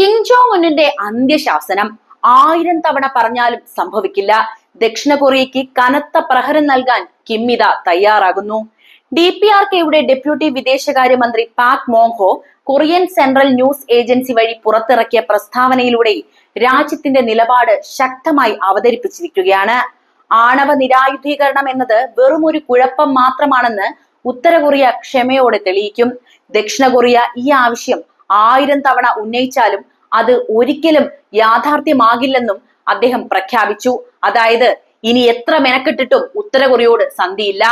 King Jong ഉന്നിന്റെ അന്ത്യശാസനം ആയിരം തവണ പറഞ്ഞാലും സംഭവിക്കില്ല. ദക്ഷിണ കൊറിയയ്ക്ക് കനത്ത പ്രഹരം നൽകാൻ കിമ്മിത തയ്യാറാകുന്നു. ഡി പി ആർ കെയുടെ ഡെപ്യൂട്ടി വിദേശകാര്യമന്ത്രി Pak Myong Ho Korean central news agency വഴി പുറത്തിറക്കിയ പ്രസ്താവനയിലൂടെ രാജ്യത്തിന്റെ നിലപാട് ശക്തമായി അവതരിപ്പിച്ചിരിക്കുകയാണ്. ആണവ നിരായുധീകരണം എന്നത് വെറും ഒരു കുഴപ്പം മാത്രമാണെന്ന് ഉത്തര കൊറിയ ക്ഷമയോടെ തെളിയിക്കും. ദക്ഷിണ കൊറിയ ഈ ആവശ്യം ആയിരം തവണ ഉന്നയിച്ചാലും അത് ഒരിക്കലും യാഥാർത്ഥ്യമാകില്ലെന്നും അദ്ദേഹം പ്രഖ്യാപിച്ചു. അതായത് ഇനി എത്ര മെനക്കെട്ടിട്ടും ഉത്തര കൊറിയയോട് സന്ധിയില്ല.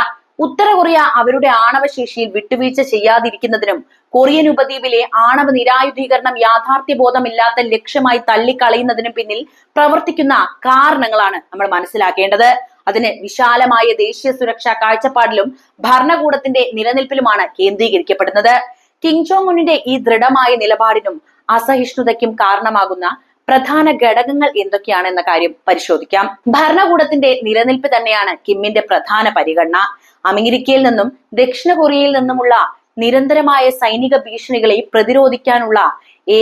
ഉത്തര കൊറിയ അവരുടെ ആണവശേഷിയിൽ വിട്ടുവീഴ്ച ചെയ്യാതിരിക്കുന്നതിനും കൊറിയൻ ഉപദ്വീപിലെ ആണവ നിരായുധീകരണം യാഥാർത്ഥ്യബോധമില്ലാത്ത ലക്ഷ്യമായി തള്ളിക്കളയുന്നതിനും പിന്നിൽ പ്രവർത്തിക്കുന്ന കാരണങ്ങളാണ് നമ്മൾ മനസ്സിലാക്കേണ്ടത്. അതിന് വിശാലമായ ദേശീയ സുരക്ഷാ കാഴ്ചപ്പാടിലും ഭരണകൂടത്തിന്റെ നിലനിൽപ്പിലുമാണ് കേന്ദ്രീകരിക്കപ്പെടുന്നത്. കിങ് ജോങ് ഉന്നിന്റെ ഈ ദൃഢമായ നിലപാടിനും അസഹിഷ്ണുതയ്ക്കും കാരണമാകുന്ന പ്രധാന ഘടകങ്ങൾ എന്തൊക്കെയാണെന്ന കാര്യം പരിശോധിക്കാം. ഭരണകൂടത്തിന്റെ നിലനിൽപ്പ് തന്നെയാണ് കിമ്മിന്റെ പ്രധാന പരിഗണന. അമേരിക്കയിൽ നിന്നും ദക്ഷിണ കൊറിയയിൽ നിന്നുമുള്ള നിരന്തരമായ സൈനിക ഭീഷണികളെ പ്രതിരോധിക്കാനുള്ള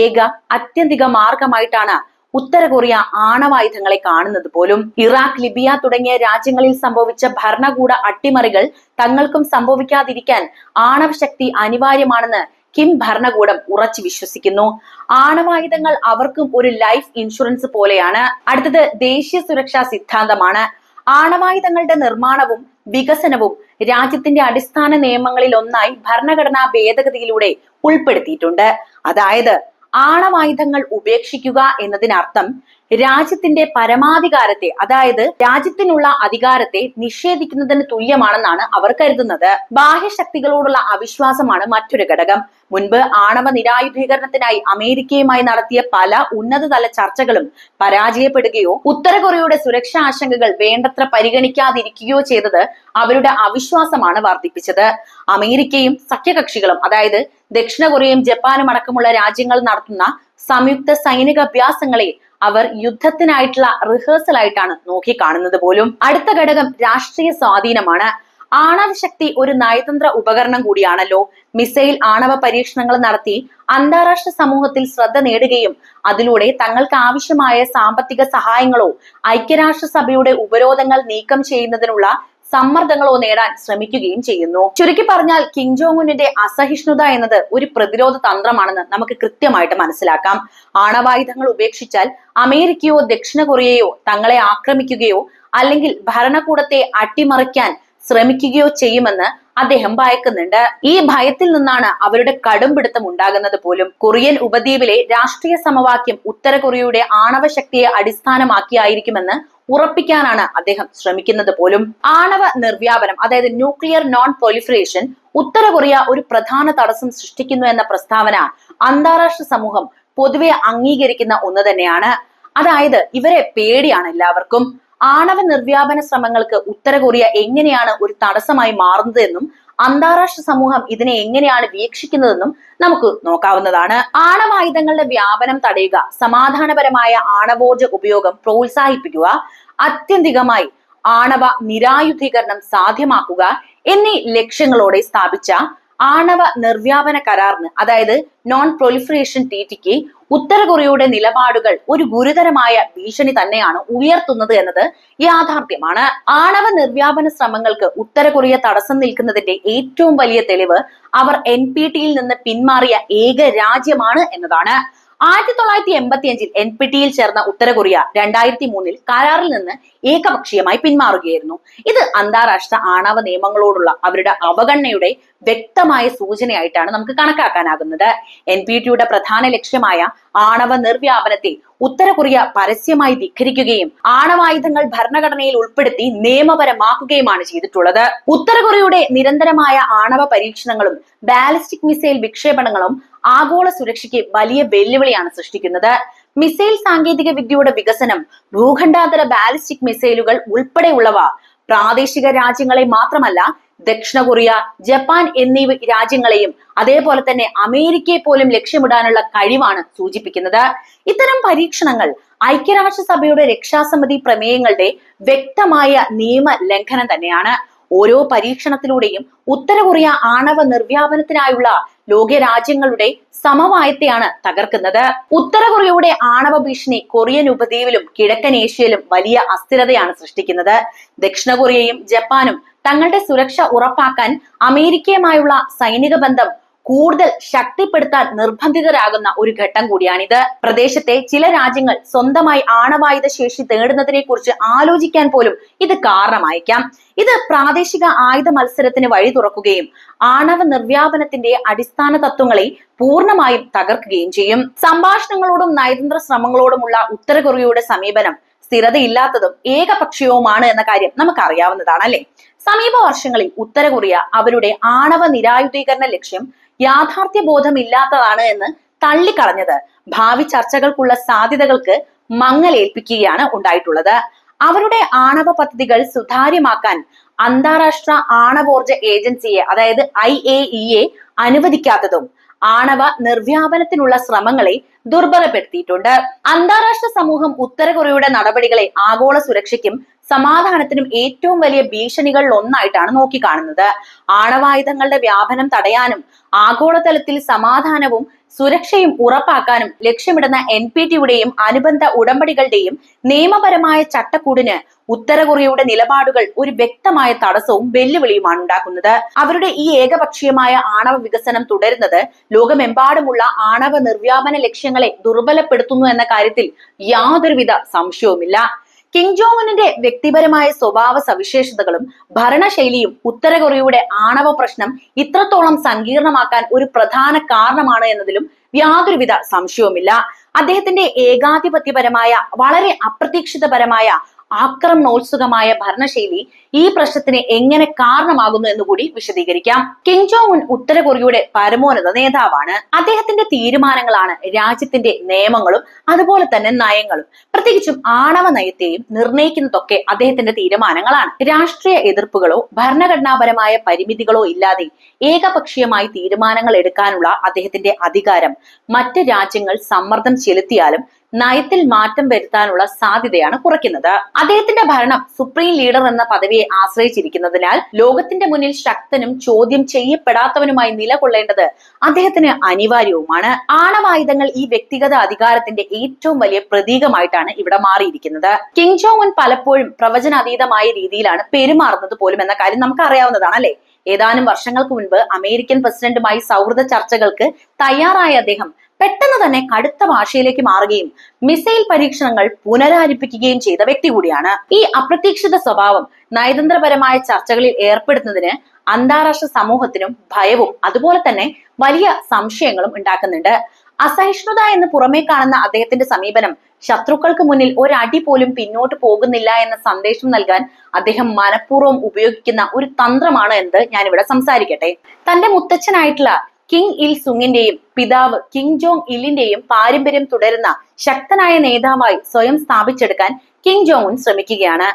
ഏക അത്യന്തിക മാർഗമായിട്ടാണ് ഉത്തര കൊറിയ ആണവായുധങ്ങളെ കാണുന്നത് പോലും. ഇറാഖ് ലിബിയ തുടങ്ങിയ രാജ്യങ്ങളിൽ സംഭവിച്ച ഭരണകൂട അട്ടിമറികൾ തങ്ങൾക്കും സംഭവിക്കാതിരിക്കാൻ ആണവശക്തി അനിവാര്യമാണെന്ന് കിം ഭരണകൂടം ഉറച്ചു വിശ്വസിക്കുന്നു. ആണവായുധങ്ങൾ അവർക്കും ഒരു ലൈഫ് ഇൻഷുറൻസ് പോലെയാണ്. അടുത്തത് ദേശീയ സുരക്ഷാ സിദ്ധാന്തമാണ്. ആണവായുധങ്ങളുടെ നിർമ്മാണവും വികസനവും രാജ്യത്തിന്റെ അടിസ്ഥാന നിയമങ്ങളിൽ ഒന്നായി ഭരണഘടനാ ഭേദഗതിയിലൂടെ ഉൾപ്പെടുത്തിയിട്ടുണ്ട്. അതായത് ആണവായുധങ്ങൾ ഉപേക്ഷിക്കുക എന്നതിനർത്ഥം രാജ്യത്തിന്റെ പരമാധികാരത്തെ അതായത് രാജ്യത്തിനുള്ള അധികാരത്തെ നിഷേധിക്കുന്നതിന് തുല്യമാണെന്നാണ് അവർ കരുതുന്നത്. ബാഹ്യശക്തികളോടുള്ള അവിശ്വാസമാണ് മറ്റൊരു ഘടകം. മുൻപ് ആണവ നിരായുധീകരണത്തിനായി അമേരിക്കയുമായി നടത്തിയ പല ഉന്നതതല ചർച്ചകളും പരാജയപ്പെടുകയോ ഉത്തര കൊറിയയുടെ സുരക്ഷാ ആശങ്കകൾ വേണ്ടത്ര പരിഗണിക്കാതിരിക്കുകയോ ചെയ്തത് അവരുടെ അവിശ്വാസമാണ് വർദ്ധിപ്പിച്ചത്. അമേരിക്കയും സഖ്യകക്ഷികളും അതായത് ദക്ഷിണ കൊറിയയും ജപ്പാനും അടക്കമുള്ള രാജ്യങ്ങൾ നടത്തുന്ന സംയുക്ത സൈനിക അഭ്യാസങ്ങളെ അവർ യുദ്ധത്തിനായിട്ടുള്ള റിഹേഴ്സൽ ആയിട്ടാണ് നോക്കിക്കാണുന്നത് പോലും. അടുത്ത ഘടകം രാഷ്ട്രീയ സ്വാധീനമാണ്. ആണവ ശക്തി ഒരു നയതന്ത്ര ഉപകരണം കൂടിയാണല്ലോ. മിസൈൽ ആണവ പരീക്ഷണങ്ങൾ നടത്തി അന്താരാഷ്ട്ര സമൂഹത്തിൽ ശ്രദ്ധ നേടുകയും അതിലൂടെ തങ്ങൾക്ക് ആവശ്യമായ സാമ്പത്തിക സഹായങ്ങളോ ഐക്യരാഷ്ട്രസഭയുടെ ഉപരോധങ്ങൾ നീക്കം ചെയ്യുന്നതിനുള്ള സമ്മർദ്ദങ്ങളോ നേടാൻ ശ്രമിക്കുകയും ചെയ്യുന്നു. ചുരുക്കി പറഞ്ഞാൽ കിങ് ജോങ്ങുനിന്റെ അസഹിഷ്ണുത എന്നത് ഒരു പ്രതിരോധ തന്ത്രമാണെന്ന് നമുക്ക് കൃത്യമായിട്ട് മനസ്സിലാക്കാം. ആണവായുധങ്ങൾ ഉപേക്ഷിച്ചാൽ അമേരിക്കയോ ദക്ഷിണ കൊറിയയോ തങ്ങളെ ആക്രമിക്കുകയോ അല്ലെങ്കിൽ ഭരണകൂടത്തെ അട്ടിമറിക്കാൻ ശ്രമിക്കുകയോ ചെയ്യുമെന്ന് അദ്ദേഹം ഭയക്കുന്നുണ്ട്. ഈ ഭയത്തിൽ നിന്നാണ് അവരുടെ കടുംപിടുത്തം ഉണ്ടാകുന്നത് പോലും. കൊറിയൻ ഉപദ്വീപിലെ രാഷ്ട്രീയ സമവാക്യം ഉത്തര കൊറിയയുടെ ആണവ ശക്തിയെ അടിസ്ഥാനമാക്കിയായിരിക്കുമെന്ന് ഉറപ്പിക്കാനാണ് അദ്ദേഹം ശ്രമിക്കുന്നത് പോലും. ആണവ നിർവ്യാപനം അതായത് ന്യൂക്ലിയർ നോൺ പ്രൊലിഫറേഷൻ ഉത്തര കൊറിയ ഒരു പ്രധാന തടസ്സം സൃഷ്ടിക്കുന്നു എന്ന പ്രസ്താവന അന്താരാഷ്ട്ര സമൂഹം പൊതുവെ അംഗീകരിക്കുന്ന ഒന്ന് തന്നെയാണ്. അതായത് ഇവരെ പേടിയാണ് എല്ലാവർക്കും. ആണവ നിർവ്യാപന ശ്രമങ്ങൾക്ക് ഉത്തര കൊറിയ എങ്ങനെയാണ് ഒരു തടസ്സമായി മാറുന്നത് എന്നും അന്താരാഷ്ട്ര സമൂഹം ഇതിനെ എങ്ങനെയാണ് വീക്ഷിക്കുന്നതെന്നും നമുക്ക് നോക്കാവുന്നതാണ്. ആണവായുധങ്ങളുടെ വ്യാപനം തടയുക സമാധാനപരമായ ആണവോർജ ഉപയോഗം പ്രോത്സാഹിപ്പിക്കുക അത്യന്തികമായി ആണവ നിരായുധീകരണം സാധ്യമാക്കുക എന്നീ ലക്ഷ്യങ്ങളോടെ സ്ഥാപിച്ച ആണവ നിർവ്യാപന കരാറിന് അതായത് നോൺ പ്രൊലിഫറേഷൻ ടിക്ക് ഉത്തര കൊറിയയുടെ നിലപാടുകൾ ഒരു ഗുരുതരമായ ഭീഷണി തന്നെയാണ് ഉയർത്തുന്നത് എന്നത് യാഥാർത്ഥ്യമാണ്. ആണവ നിർവ്യാപന ശ്രമങ്ങൾക്ക് ഉത്തര കൊറിയ തടസ്സം നിൽക്കുന്നതിന്റെ ഏറ്റവും വലിയ തെളിവ് അവർ എൻ പി ടിയിൽ നിന്ന് പിന്മാറിയ ഏക രാജ്യമാണ് എന്നതാണ്. ആയിരത്തി തൊള്ളായിരത്തി എൺപത്തി അഞ്ചിൽ എൻ പി ടിയിൽ ചേർന്ന ഉത്തര കൊറിയ രണ്ടായിരത്തി മൂന്നിൽ കരാറിൽ നിന്ന് ഏകപക്ഷീയമായി പിന്മാറുകയായിരുന്നു. ഇത് അന്താരാഷ്ട്ര ആണവ നിയമങ്ങളോടുള്ള അവരുടെ അവഗണനയുടെ വ്യക്തമായ സൂചനയായിട്ടാണ് നമുക്ക് കണക്കാക്കാനാകുന്നത്. എൻ പി ടിയുടെ പ്രധാന ലക്ഷ്യമായ ആണവ നിർവ്യാപനത്തെ ഉത്തര കൊറിയ പരസ്യമായി ധിഖരിക്കുകയും ആണവായുധങ്ങൾ ഭരണഘടനയിൽ ഉൾപ്പെടുത്തി നിയമപരമാക്കുകയുമാണ് ചെയ്തിട്ടുള്ളത്. ഉത്തര കൊറിയയുടെ നിരന്തരമായ ആണവ പരീക്ഷണങ്ങളും ബാലിസ്റ്റിക് മിസൈൽ വിക്ഷേപണങ്ങളും ആഗോള സുരക്ഷയ്ക്ക് വലിയ വെല്ലുവിളിയാണ് സൃഷ്ടിക്കുന്നത്. മിസൈൽ സാങ്കേതിക വിദ്യയുടെ വികസനം ഭൂഖണ്ഡാന്തര ബാലിസ്റ്റിക് മിസൈലുകൾ ഉൾപ്പെടെയുള്ളവ പ്രാദേശിക രാജ്യങ്ങളെ മാത്രമല്ല ദക്ഷിണ കൊറിയ ജപ്പാൻ എന്നീ രാജ്യങ്ങളെയും അതേപോലെ തന്നെ അമേരിക്കയെ പോലും ലക്ഷ്യമിടാനുള്ള കഴിവാണ് സൂചിപ്പിക്കുന്നത്. ഇത്തരം പരീക്ഷണങ്ങൾ ഐക്യരാഷ്ട്രസഭയുടെ രക്ഷാസമിതി പ്രമേയങ്ങളുടെ വ്യക്തമായ നിയമ ലംഘനം തന്നെയാണ്. ഓരോ പരീക്ഷണത്തിലൂടെയും ഉത്തര കൊറിയ ആണവ നിർവ്യാപനത്തിനായുള്ള ലോകരാജ്യങ്ങളുടെ സമവായത്തെയാണ് തകർക്കുന്നത്. ഉത്തര കൊറിയയുടെ ആണവ ഭീഷണി കൊറിയൻ ഉപദ്വീപിലും കിഴക്കൻ ഏഷ്യയിലും വലിയ അസ്ഥിരതയാണ് സൃഷ്ടിക്കുന്നത്. ദക്ഷിണ കൊറിയയും ജപ്പാനും തങ്ങളുടെ സുരക്ഷ ഉറപ്പാക്കാൻ അമേരിക്കയുമായുള്ള സൈനിക ബന്ധം കൂടുതൽ ശക്തിപ്പെടുത്താൻ നിർബന്ധിതരാകുന്ന ഒരു ഘട്ടം കൂടിയാണിത്. പ്രദേശത്തെ ചില രാജ്യങ്ങൾ സ്വന്തമായി ആണവായുധ ശേഷി നേടുന്നതിനെ കുറിച്ച് ആലോചിക്കാൻ പോലും ഇത് കാരണമായേക്കാം. ഇത് പ്രാദേശിക ആയുധ മത്സരത്തിന് വഴി തുറക്കുകയും ആണവ നിർവ്യാപനത്തിന്റെ അടിസ്ഥാന തത്വങ്ങളെ പൂർണമായും തകർക്കുകയും ചെയ്യും. സംഭാഷണങ്ങളോടും നയതന്ത്ര ശ്രമങ്ങളോടുമുള്ള ഉത്തര കൊറിയയുടെ സമീപനം സ്ഥിരതയില്ലാത്തതും ഏകപക്ഷീയവുമാണ് എന്ന കാര്യം നമുക്കറിയാവുന്നതാണ് അല്ലെ? സമീപ വർഷങ്ങളിൽ ഉത്തര കൊറിയ അവരുടെ ആണവ നിരായുധീകരണ ലക്ഷ്യം യാഥാർത്ഥ്യ ബോധമില്ലാത്തതാണ് എന്ന് തള്ളിക്കളഞ്ഞത്. ഭാവി ചർച്ചകൾക്കുള്ള സാധ്യതകൾക്ക് മങ്ങലേൽപ്പിക്കുകയാണ് ഉണ്ടായിട്ടുള്ളത്. അവരുടെ ആണവ പദ്ധതികൾ സുതാര്യമാക്കാൻ അന്താരാഷ്ട്ര ആണവോർജ ഏജൻസിയെ അതായത് ഐ എ ഇ എ അനുവദിക്കാത്തതും ആണവ നിർവ്യാപനത്തിനുള്ള ശ്രമങ്ങളെ ദുർബലപ്പെടുത്തിയിട്ടുണ്ട്. അന്താരാഷ്ട്ര സമൂഹം ഉത്തര കൊറിയയുടെ നടപടികളെ ആഗോള സുരക്ഷയ്ക്കും സമാധാനത്തിനും ഏറ്റവും വലിയ ഭീഷണികളിൽ ഒന്നായിട്ടാണ് നോക്കിക്കാണുന്നത്. ആണവായുധങ്ങളുടെ വ്യാപനം തടയാനും ആഗോളതലത്തിൽ സമാധാനവും സുരക്ഷയും ഉറപ്പാക്കാനും ലക്ഷ്യമിടുന്ന എൻ പി ടിയുടെയും അനുബന്ധ ഉടമ്പടികളുടെയും നിയമപരമായ ചട്ടക്കൂടിന് ഉത്തര കൊറിയയുടെ നിലപാടുകൾ ഒരു വ്യക്തമായ തടസ്സവും വെല്ലുവിളിയുമാണ് ഉണ്ടാക്കുന്നത്. അവരുടെ ഈ ഏകപക്ഷീയമായ ആണവ വികസനം തുടരുന്നത് ലോകമെമ്പാടുമുള്ള ആണവ നിർവ്യാപന ലക്ഷ്യങ്ങളെ ദുർബലപ്പെടുത്തുന്നു എന്ന കാര്യത്തിൽ യാതൊരുവിധ സംശയവുമില്ല. കിങ് ജോങ്ങിന്റെ വ്യക്തിപരമായ സ്വഭാവ സവിശേഷതകളും ഭരണശൈലിയും ഉത്തര കൊറിയയുടെ ആണവ പ്രശ്നം ഇത്രത്തോളം സങ്കീർണമാക്കാൻ ഒരു പ്രധാന കാരണമാണ് എന്നതിലും യാതൊരുവിധ സംശയവുമില്ല. അദ്ദേഹത്തിന്റെ ഏകാധിപത്യപരമായ വളരെ അപ്രതീക്ഷിതപരമായ ആക്രമണോത്സുകമായ ഭരണശൈലി ഈ പ്രശ്നത്തിന് എങ്ങനെ കാരണമാകുന്നു എന്ന് കൂടി വിശദീകരിക്കാം. കിങ് ജോങ് ഉൻ ഉത്തര കൊറിയയുടെ പരമോന്നത നേതാവാണ്. അദ്ദേഹത്തിന്റെ തീരുമാനങ്ങളാണ് രാജ്യത്തിന്റെ നിയമങ്ങളും അതുപോലെ തന്നെ നയങ്ങളും. പ്രത്യേകിച്ചും ആണവ നയത്തെയും നിർണയിക്കുന്നതൊക്കെ അദ്ദേഹത്തിന്റെ തീരുമാനങ്ങളാണ്. രാഷ്ട്രീയ എതിർപ്പുകളോ ഭരണഘടനാപരമായ പരിമിതികളോ ഇല്ലാതെ ഏകപക്ഷീയമായി തീരുമാനങ്ങൾ എടുക്കാനുള്ള അദ്ദേഹത്തിന്റെ അധികാരം മറ്റ് രാജ്യങ്ങൾ സമ്മർദ്ദം ചെലുത്തിയാലും നയത്തിൽ മാറ്റം വരുത്താനുള്ള സാധ്യതയാണ് കുറയ്ക്കുന്നത്. അദ്ദേഹത്തിന്റെ ഭരണം സുപ്രീം ലീഡർ എന്ന പദവിയെ ആശ്രയിച്ചിരിക്കുന്നതിനാൽ ലോകത്തിന്റെ മുന്നിൽ ശക്തനും ചോദ്യം ചെയ്യപ്പെടാത്തവനുമായി നിലകൊള്ളേണ്ടത് അദ്ദേഹത്തിന് അനിവാര്യവുമാണ്. ആണവായുധങ്ങൾ ഈ വ്യക്തിഗത അധികാരത്തിന്റെ ഏറ്റവും വലിയ പ്രതീകമായിട്ടാണ് ഇവിടെ മാറിയിരിക്കുന്നത്. കിങ് ജോങ് ഉൻ പലപ്പോഴും പ്രവചനാതീതമായ രീതിയിലാണ് പെരുമാറുന്നത് പോലും എന്ന കാര്യം നമുക്ക് അറിയാവുന്നതാണ് അല്ലെ? ഏതാനും വർഷങ്ങൾക്ക് മുൻപ് അമേരിക്കൻ പ്രസിഡന്റുമായി സൗഹൃദ ചർച്ചകൾക്ക് തയ്യാറായ അദ്ദേഹം പെട്ടെന്ന് തന്നെ കടുത്ത ഭാഷയിലേക്ക് മാറുകയും മിസൈൽ പരീക്ഷണങ്ങൾ പുനരാരംഭിക്കുകയും ചെയ്ത വ്യക്തി കൂടിയാണ്. ഈ അപ്രതീക്ഷിത സ്വഭാവം നയതന്ത്രപരമായ ചർച്ചകളിൽ ഏർപ്പെടുത്തുന്നതിന് അന്താരാഷ്ട്ര സമൂഹത്തിനും ഭയവും അതുപോലെ തന്നെ വലിയ സംശയങ്ങളും ഉണ്ടാക്കുന്നുണ്ട്. അസഹിഷ്ണുത എന്ന് പുറമേ കാണുന്ന അദ്ദേഹത്തിന്റെ സമീപനം ശത്രുക്കൾക്ക് മുന്നിൽ ഒരടി പോലും പിന്നോട്ട് പോകുന്നില്ല എന്ന സന്ദേശം നൽകാൻ അദ്ദേഹം മനഃപൂർവം ഉപയോഗിക്കുന്ന ഒരു തന്ത്രമാണ് എന്ന് ഞാനിവിടെ സംസാരിക്കട്ടെ. തന്റെ മുത്തച്ഛനായിട്ടുള്ള കിങ് ഇൽ സുങ്ങിന്റെയും പിതാവ് കിങ് ജോങ് ഇല്ലിന്റെയും പാരമ്പര്യം തുടരുന്ന ശക്തനായ നേതാവായി സ്വയം സ്ഥാപിച്ചെടുക്കാൻ കിങ് ജോങ് ഉൻ ശ്രമിക്കുകയാണ്.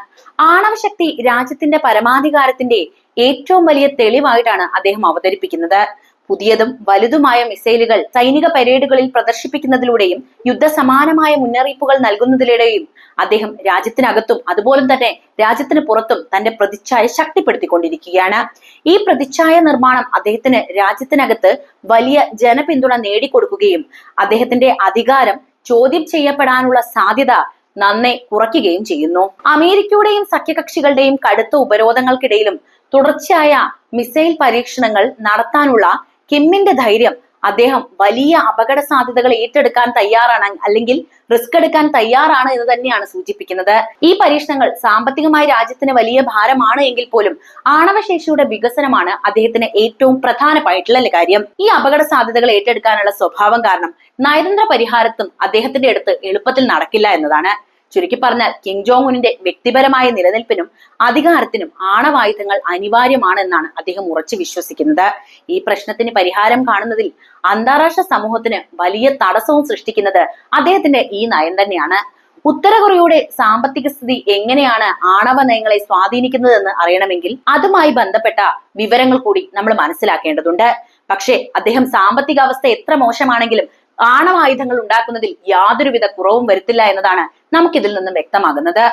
ആണവശക്തി രാജ്യത്തിന്റെ പരമാധികാരത്തിന്റെ ഏറ്റവും വലിയ തെളിവായിട്ടാണ് അദ്ദേഹം അവതരിപ്പിക്കുന്നത്. പുതിയതും വലുതുമായ മിസൈലുകൾ സൈനിക പരേഡുകളിൽ പ്രദർശിപ്പിക്കുന്നതിലൂടെയും യുദ്ധസമാനമായ മുന്നറിയിപ്പുകൾ നൽകുന്നതിലൂടെയും അദ്ദേഹം രാജ്യത്തിനകത്തും അതുപോലെ തന്നെ രാജ്യത്തിന് പുറത്തും തന്റെ പ്രതിച്ഛായ ശക്തിപ്പെടുത്തിക്കൊണ്ടിരിക്കുകയാണ്. ഈ പ്രതിച്ഛായ നിർമ്മാണം അദ്ദേഹത്തിന് രാജ്യത്തിനകത്ത് വലിയ ജനപിന്തുണ നേടിക്കൊടുക്കുകയും അദ്ദേഹത്തിന്റെ അധികാരം ചോദ്യം ചെയ്യപ്പെടാനുള്ള സാധ്യത നന്നെ കുറയ്ക്കുകയും ചെയ്യുന്നു. അമേരിക്കയുടെയും സഖ്യകക്ഷികളുടെയും കടുത്ത ഉപരോധങ്ങൾക്കിടയിലും തുടർച്ചയായ മിസൈൽ പരീക്ഷണങ്ങൾ നടത്താനുള്ള കിമ്മിന്റെ ധൈര്യം അദ്ദേഹം വലിയ അപകട സാധ്യതകൾ ഏറ്റെടുക്കാൻ തയ്യാറാണ് അല്ലെങ്കിൽ റിസ്ക് എടുക്കാൻ തയ്യാറാണ് എന്ന് തന്നെയാണ് സൂചിപ്പിക്കുന്നത്. ഈ പരീക്ഷണങ്ങൾ സാമ്പത്തികമായി രാജ്യത്തിന് വലിയ ഭാരമാണ് എങ്കിൽ പോലും ആണവശേഷിയുടെ വികസനമാണ് അദ്ദേഹത്തിന് ഏറ്റവും പ്രധാനമായിട്ടുള്ള കാര്യം. ഈ അപകട സാധ്യതകൾ ഏറ്റെടുക്കാനുള്ള സ്വഭാവം കാരണം നയതന്ത്ര പരിഹാരത്തും അദ്ദേഹത്തിന്റെ അടുത്ത് എളുപ്പത്തിൽ നടക്കില്ല എന്നതാണ്. ചുരുക്കി പറഞ്ഞാൽ കിങ് ജോങ് ഉന്നിന്റെ വ്യക്തിപരമായ നിലനിൽപ്പിനും അധികാരത്തിനും ആണവായുധങ്ങൾ അനിവാര്യമാണെന്നാണ് അദ്ദേഹം ഉറച്ചു വിശ്വസിക്കുന്നത്. ഈ പ്രശ്നത്തിന് പരിഹാരം കാണുന്നതിൽ അന്താരാഷ്ട്ര സമൂഹത്തിന് വലിയ തടസ്സവും സൃഷ്ടിക്കുന്നത് അദ്ദേഹത്തിന്റെ ഈ നയം തന്നെയാണ്. ഉത്തര കൊറിയയുടെ സാമ്പത്തിക സ്ഥിതി എങ്ങനെയാണ് ആണവ നയങ്ങളെ സ്വാധീനിക്കുന്നതെന്ന് അറിയണമെങ്കിൽ അതുമായി ബന്ധപ്പെട്ട വിവരങ്ങൾ കൂടി നമ്മൾ മനസ്സിലാക്കേണ്ടതുണ്ട്. പക്ഷേ അദ്ദേഹം സാമ്പത്തിക അവസ്ഥ എത്ര മോശമാണെങ്കിലും ആണവായുധങ്ങൾ ഉണ്ടാക്കുന്നതിൽ യാതൊരുവിധ കുറവും വരുത്തില്ല എന്നതാണ് നമുക്കിതിൽ നിന്നും വ്യക്തമാകുന്നത്.